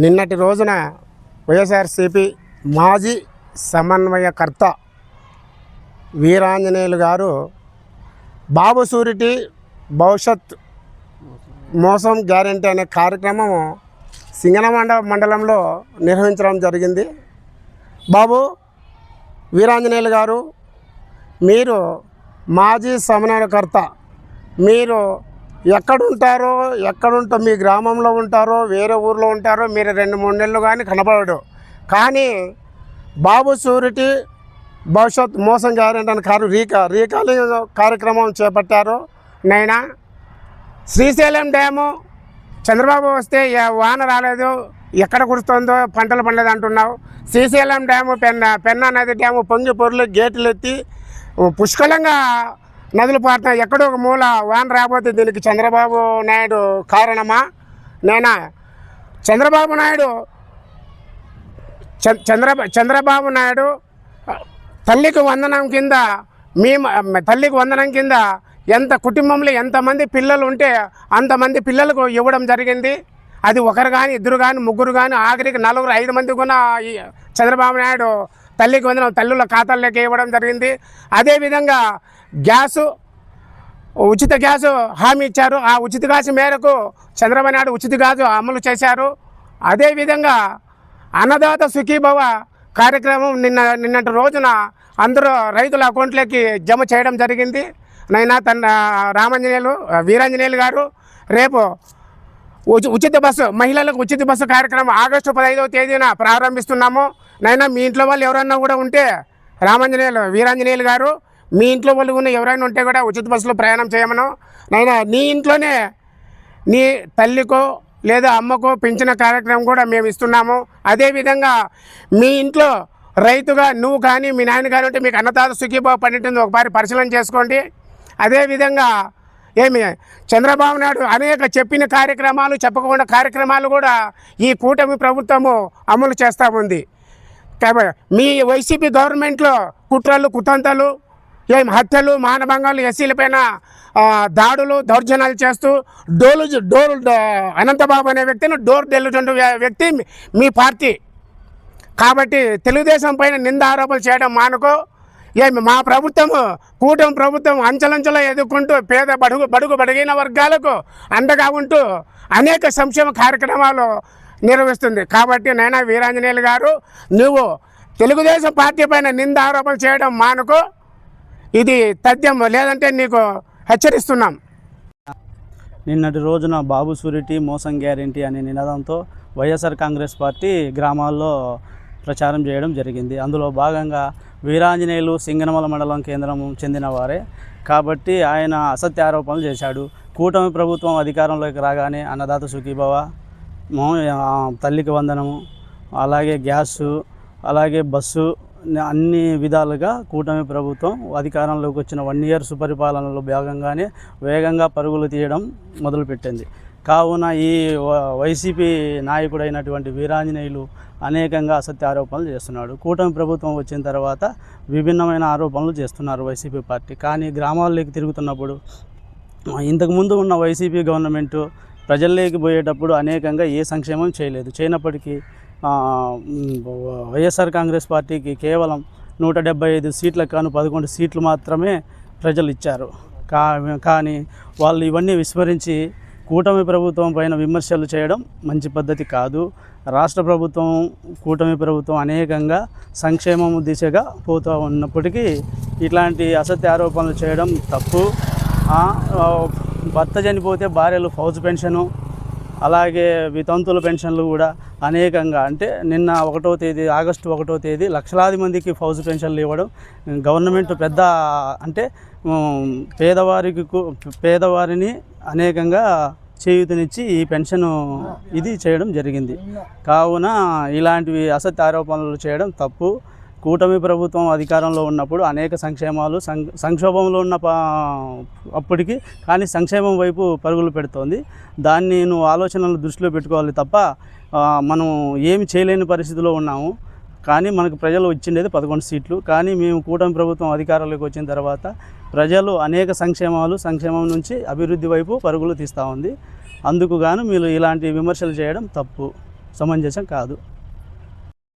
నిన్నటి రోజున వైఎస్ఆర్సిపి మాజీ సమన్వయకర్త వీరాంజనేయులు గారు బాబు సూరిటీ భవిష్యత్ మోసం గ్యారెంటీ అనే కార్యక్రమం సింగనమండ మండలంలో నిర్వహించడం జరిగింది. బాబు వీరాంజనేయులు గారు మీరు మాజీ సమన్వయకర్త మీరు ఎక్కడుంటారో ఎక్కడుంటో మీ గ్రామంలో ఉంటారో వేరే ఊర్లో ఉంటారో మీరు రెండు మూడు నెలలు కానీ కనపడడు కానీ బాబు సూరిటీ భవిష్యత్ మోసం గ్యారెంటీ అని కారు రీకా రీకాలింగ్ కార్యక్రమం చేపట్టారు. నైనా శ్రీశైలం డ్యాము చంద్రబాబు వస్తే వాన రాలేదు ఎక్కడ కురుస్తుందో పంటలు పండలేదు అంటున్నావు. శ్రీశైలం డ్యాము పెన్న పెన్నా నది డ్యాము పొంగి పొరులు గేట్లు ఎత్తి పుష్కలంగా నదులు పారుతాయి ఎక్కడో ఒక మూల వాన రాబోతే దీనికి చంద్రబాబు నాయుడు కారణమా? నేనా? చంద్రబాబు నాయుడు చ- చంద్ర చంద్రబాబు నాయుడు తల్లికి వందనం కింద మేము తల్లికి వందనం కింద ఎంత కుటుంబంలో ఎంతమంది పిల్లలు ఉంటే అంతమంది పిల్లలకు ఇవ్వడం జరిగింది? అది ఒకరు కానీ ఇద్దరు కానీ ముగ్గురు కానీ ఆఖరికి నలుగురు ఐదు మంది కూడా చంద్రబాబు నాయుడు తల్లికి వందనం తల్లుల ఖాతాల్లోకి ఇవ్వడం జరిగింది. అదేవిధంగా గ్యాసు ఉచిత గ్యాసు హామీ ఇచ్చారు. ఆ ఉచిత గ్యాసు మేరకు చంద్రబాబు నాయుడు ఉచిత గ్యాసు అమలు చేశారు. అదేవిధంగా అన్నదాత సుఖీభవ కార్యక్రమం నిన్న నిన్నటి రోజున అందరూ రైతుల అకౌంట్లోకి జమ చేయడం జరిగింది. నైనా తన రామాంజనేయులు వీరాంజనేయులు గారు రేపు ఉచి ఉచిత బస్సు మహిళలకు ఉచిత బస్సు కార్యక్రమం ఆగస్టు పదహైదవ తేదీన ప్రారంభిస్తున్నాము. నైనా మీ ఇంట్లో వాళ్ళు ఎవరైనా కూడా ఉంటే రామాంజనేయులు వీరాంజనేయులు గారు మీ ఇంట్లో వాళ్ళు ఉన్న ఎవరైనా ఉంటే కూడా ఉచిత బస్సులో ప్రయాణం చేయమను. నైనా నీ ఇంట్లోనే నీ తల్లికో లేదా అమ్మకో పెంచిన కార్యక్రమం కూడా మేము ఇస్తున్నాము. అదేవిధంగా మీ ఇంట్లో రైతుగా నువ్వు కానీ మీ నాయన కానీ ఉంటే మీకు అన్నదాత సుఖీభావ పండింటుంది ఒకసారి పరిశీలన చేసుకోండి. అదేవిధంగా ఏమి చంద్రబాబు నాయుడు అనేక చెప్పిన కార్యక్రమాలు చెప్పకుండా కార్యక్రమాలు కూడా ఈ కూటమి ప్రభుత్వము అమలు చేస్తూ ఉంది. మీ వైసీపీ గవర్నమెంట్లో కుట్రలు కుతంత్రాలు ఏం హత్యలు మానభంగాలు ఎస్సీలపైన దాడులు దౌర్జన్యాలు చేస్తూ డోలు డోర్ అనంతబాబు అనే వ్యక్తిని డోర్ డెల్లుటువంటి వ్యక్తి మీ- పార్టీ. కాబట్టి తెలుగుదేశం పైన నింద ఆరోపణలు చేయడం మానుకో. ఏమి మా ప్రభుత్వము కూటమి ప్రభుత్వం అంచలంచెల ఎదుర్కొంటూ పేద బడుగు బడుగు బడిగిన వర్గాలకు అండగా ఉంటూ అనేక సంక్షేమ కార్యక్రమాలు నిర్వహిస్తుంది. కాబట్టి నైనా వీరాంజనేయులు గారు నువ్వు తెలుగుదేశం పార్టీ పైన నింద ఆరోపణలు చేయడం మానుకో. ఇది తథ్యం లేదంటే నీకు హెచ్చరిస్తున్నాం. నిన్నటి రోజున బాబు సూరిటీ మోసం గ్యారెంటీ అనే నినాదంతో వైఎస్ఆర్ కాంగ్రెస్ పార్టీ గ్రామాల్లో ప్రచారం చేయడం జరిగింది. అందులో భాగంగా వీరాంజనేయులు సింగనమల మండలం కేంద్రం చెందిన వారే కాబట్టి ఆయన అసత్య ఆరోపణలు చేశాడు. కూటమి ప్రభుత్వం అధికారంలోకి రాగానే అన్నదాత సుఖీభవ తల్లికి వందనము అలాగే గ్యాసు అలాగే బస్సు అన్ని విధాలుగా కూటమి ప్రభుత్వం అధికారంలోకి వచ్చిన వన్ ఇయర్ సుపరిపాలనలో భాగంగానే వేగంగా పరుగులు తీయడం మొదలుపెట్టింది. కావున ఈ వ- వైసీపీ నాయకుడైనటువంటి వీరాంజనేయులు అనేకంగా అసత్య ఆరోపణలు చేస్తున్నాడు. కూటమి ప్రభుత్వం వచ్చిన తర్వాత విభిన్నమైన ఆరోపణలు చేస్తున్నారు వైసీపీ పార్టీ. కానీ గ్రామాల్లోకి తిరుగుతున్నప్పుడు ఇంతకుముందు ఉన్న వైసీపీ గవర్నమెంటు ప్రజల్లోకి పోయేటప్పుడు అనేకంగా ఏ సంక్షేమం చేయలేదు. చేయనప్పటికీ వైఎస్ఆర్ కాంగ్రెస్ పార్టీకి కేవలం నూట డెబ్బై ఐదు సీట్ల కాను పదకొండు సీట్లు మాత్రమే ప్రజలు ఇచ్చారు. కా కానీ వాళ్ళు ఇవన్నీ విస్మరించి కూటమి ప్రభుత్వం పైన విమర్శలు చేయడం మంచి పద్ధతి కాదు. రాష్ట్ర ప్రభుత్వం కూటమి ప్రభుత్వం అనేకంగా సంక్షేమం దిశగా పోతూ ఉన్నప్పటికీ ఇట్లాంటి అసత్య ఆరోపణలు చేయడం తప్పు. భర్త చనిపోతే భార్యలు ఫౌజ్ పెన్షను అలాగే వితంతుల పెన్షన్లు కూడా అనేకంగా. అంటే నిన్న ఒకటో తేదీ ఆగస్టు ఒకటో తేదీ లక్షలాది మందికి ఫౌజ్ పెన్షన్లు ఇవ్వడం గవర్నమెంట్ పెద్ద అంటే పేదవారికి పేదవారిని అనేకంగా చేయూతనిచ్చి ఈ పెన్షన్ ఇది చేయడం జరిగింది. కావున ఇలాంటివి అసత్య ఆరోపణలు చేయడం తప్పు. కూటమి ప్రభుత్వం అధికారంలో ఉన్నప్పుడు అనేక సంక్షేమాలు సం సంక్షోభంలో ఉన్న పా అప్పటికి కానీ సంక్షేమం వైపు పరుగులు పెడుతోంది. దాన్ని నువ్వు ఆలోచనలు దృష్టిలో పెట్టుకోవాలి తప్ప మనం ఏమి చేయలేని పరిస్థితిలో ఉన్నాము. కానీ మనకు ప్రజలు వచ్చిండేది పదకొండు సీట్లు. కానీ మేము కూటమి ప్రభుత్వం అధికారంలోకి వచ్చిన తర్వాత ప్రజలు అనేక సంక్షేమాలు సంక్షేమం నుంచి అభివృద్ధి వైపు పరుగులు తీస్తూ ఉంది. అందుకు గాను మీరు ఇలాంటి విమర్శలు చేయడం తప్పు. సమంజసం కాదు.